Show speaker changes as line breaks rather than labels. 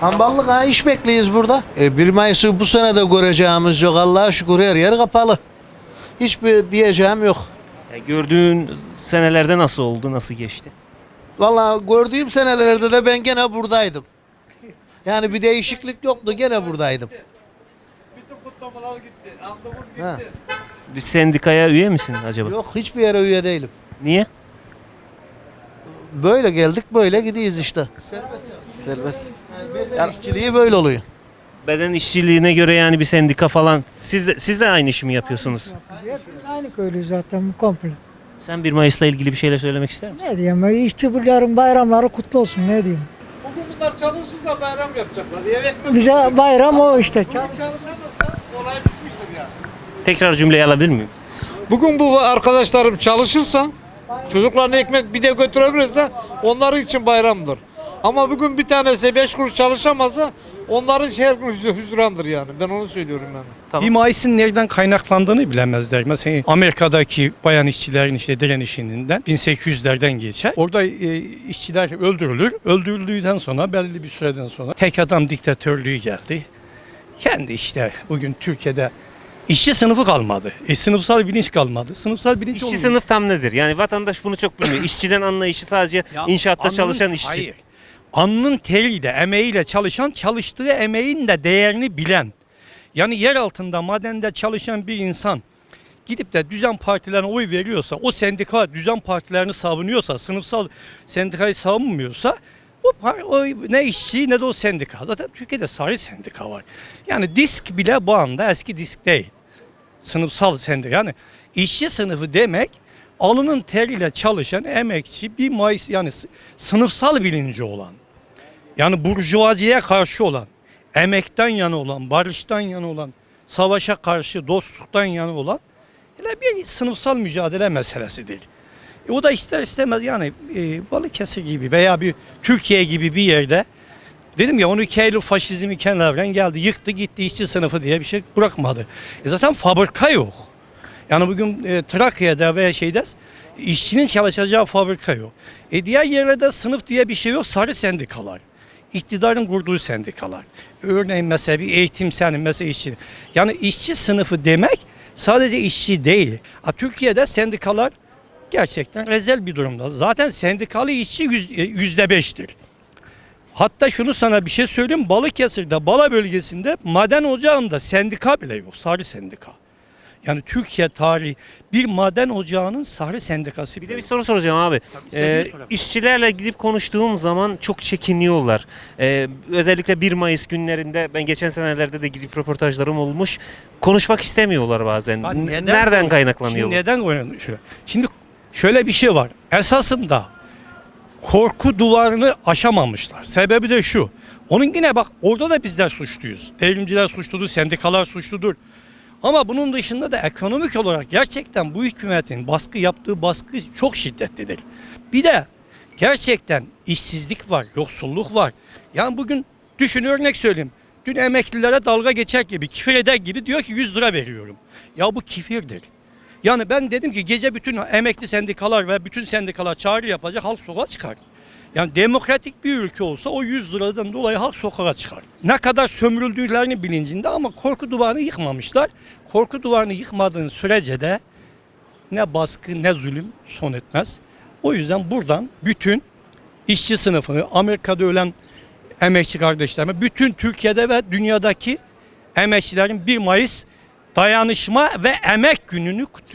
Hamballık ha iş bekliyiz burada. E, 1 Mayıs'ı bu sene de göreceğimiz yok. Allah'a şükür her yer kapalı. Hiçbir diyeceğim yok.
Ya gördüğün senelerde nasıl oldu, nasıl geçti?
Vallahi gördüğüm senelerde de ben gene buradaydım. Yani bir değişiklik yoktu gene buradaydım. Ha.
Bir sendikaya üye misin acaba?
Yok hiçbir yere üye değilim.
Niye?
Böyle geldik böyle gidiyiz işte.
Serbest.
Yani işçiliği böyle oluyor.
Beden işçiliğine göre yani bir sendika falan. Siz de, siz de aynı işi mi yapıyorsunuz?
Hepimiz aynı köylüyüz zaten komple.
Sen 1 Mayıs'la ilgili bir şeyler söylemek ister misin?
Ne diyeyim ben işçi bunların bayramları kutlu olsun ne diyeyim.
Bugün bunlar çalışırsa bayram yapacaklar. Eve ekmek
Bize bayram o işte. Çal-
çalışamazsa olay bitmiştir yani.
Tekrar cümleyi alabilir miyim?
Bugün bu arkadaşlarım çalışırsa, çocuklarına ekmek bir de götürebilirse onlar için bayramdır. Ama bugün bir tanesi 5 kuruş çalışamazsa onların her gün hüz- hüzrandır yani. Ben onu söylüyorum yani.
Tamam.
Bir Mayıs'ın nereden kaynaklandığını bilemezler. Mesela Amerika'daki bayan işçilerin işte direnişinden 1800'lerden geçer. Orada e, işçiler öldürülür. Öldürüldükten sonra belli bir süreden sonra tek adam diktatörlüğü geldi. Kendi işte bugün Türkiye'de işçi sınıfı kalmadı. E, sınıfsal bilinç kalmadı. Sınıfsal bilinç
İşçi
olmuyor.
sınıf tam nedir? Yani vatandaş bunu çok bilmiyor. İşçiden anlayışı sadece
Ya
inşaatta
alnın-
çalışan işçi.
Hayır. Alnının teriyle, emeğiyle çalışan, çalıştığı emeğin de değerini bilen. Yani yer altında, madende çalışan bir insan gidip de düzen partilerine oy veriyorsa, o sendika düzen partilerini savunuyorsa, sınıfsal sendikayı savunmuyorsa o, o ne işçi ne de o sendika. Zaten Türkiye'de sarı sendika var. Yani disk bile bu anda eski disk değil. Sınıfsal sendika. Yani işçi sınıfı demek alının teriyle çalışan emekçi bir Mayıs yani sınıfsal bilinci olan. Yani burjuvaziye karşı olan, emekten yana olan, barıştan yana olan, savaşa karşı dostluktan yana olan öyle bir sınıfsal mücadele meselesi değil. E o da ister istemez yani e, Balıkesir gibi veya bir Türkiye gibi bir yerde dedim ya 12 Eylül faşizmi kenardan geldi yıktı gitti işçi sınıfı diye bir şey bırakmadı. E zaten fabrika yok. Yani bugün e, Trakya'da veya şeyde işçinin çalışacağı fabrika yok. E diğer yerlerde sınıf diye bir şey yok. Sarı sendikalar. İktidarın kurduğu sendikalar. Örneğin mesela bir eğitim seni mesela işçi. Yani işçi sınıfı demek sadece işçi değil. Ha, Türkiye'de sendikalar gerçekten rezel bir durumda. Zaten sendikalı işçi e, yüzde beştir. Hatta şunu sana bir şey söyleyeyim. Balıkesir'de, Bala bölgesinde maden ocağında sendika bile yok. Sarı sendika. Yani Türkiye tarihi bir maden ocağının sarı sendikası
Bir de bir soru soracağım abi. Ee, işçilerle gidip konuştuğum zaman çok çekiniyorlar. Ee, özellikle 1 Mayıs günlerinde ben geçen senelerde de gidip röportajlarım olmuş. Konuşmak istemiyorlar bazen.
Ha, neden
Nereden kaynaklanıyor
Şimdi
bu?
neden oynanıyor? Şimdi şöyle bir şey var. Esasında korku duvarını aşamamışlar. Sebebi de şu. Onun yine bak orada da bizler suçluyuz. Devrimciler suçludur, sendikalar suçludur. Ama bunun dışında da ekonomik olarak gerçekten bu hükümetin baskı yaptığı baskı çok şiddetlidir. Bir de gerçekten işsizlik var, yoksulluk var. Yani bugün düşün örnek söyleyeyim. Dün emeklilere dalga geçer gibi, kifir eder gibi diyor ki 100 lira veriyorum. Ya bu kifirdir. Yani ben dedim ki gece bütün emekli sendikalar ve bütün sendikalar çağrı yapacak halk sokağa çıkar. Yani demokratik bir ülke olsa o 100 liradan dolayı halk sokağa çıkar. Ne kadar sömürüldüklerini bilincinde ama korku duvarını yıkmamışlar. Korku duvarını yıkmadığın sürece de ne baskı ne zulüm son etmez. O yüzden buradan bütün işçi sınıfını, Amerika'da ölen emekçi kardeşlerime, bütün Türkiye'de ve dünyadaki emekçilerin 1 Mayıs dayanışma ve emek gününü kutluyor.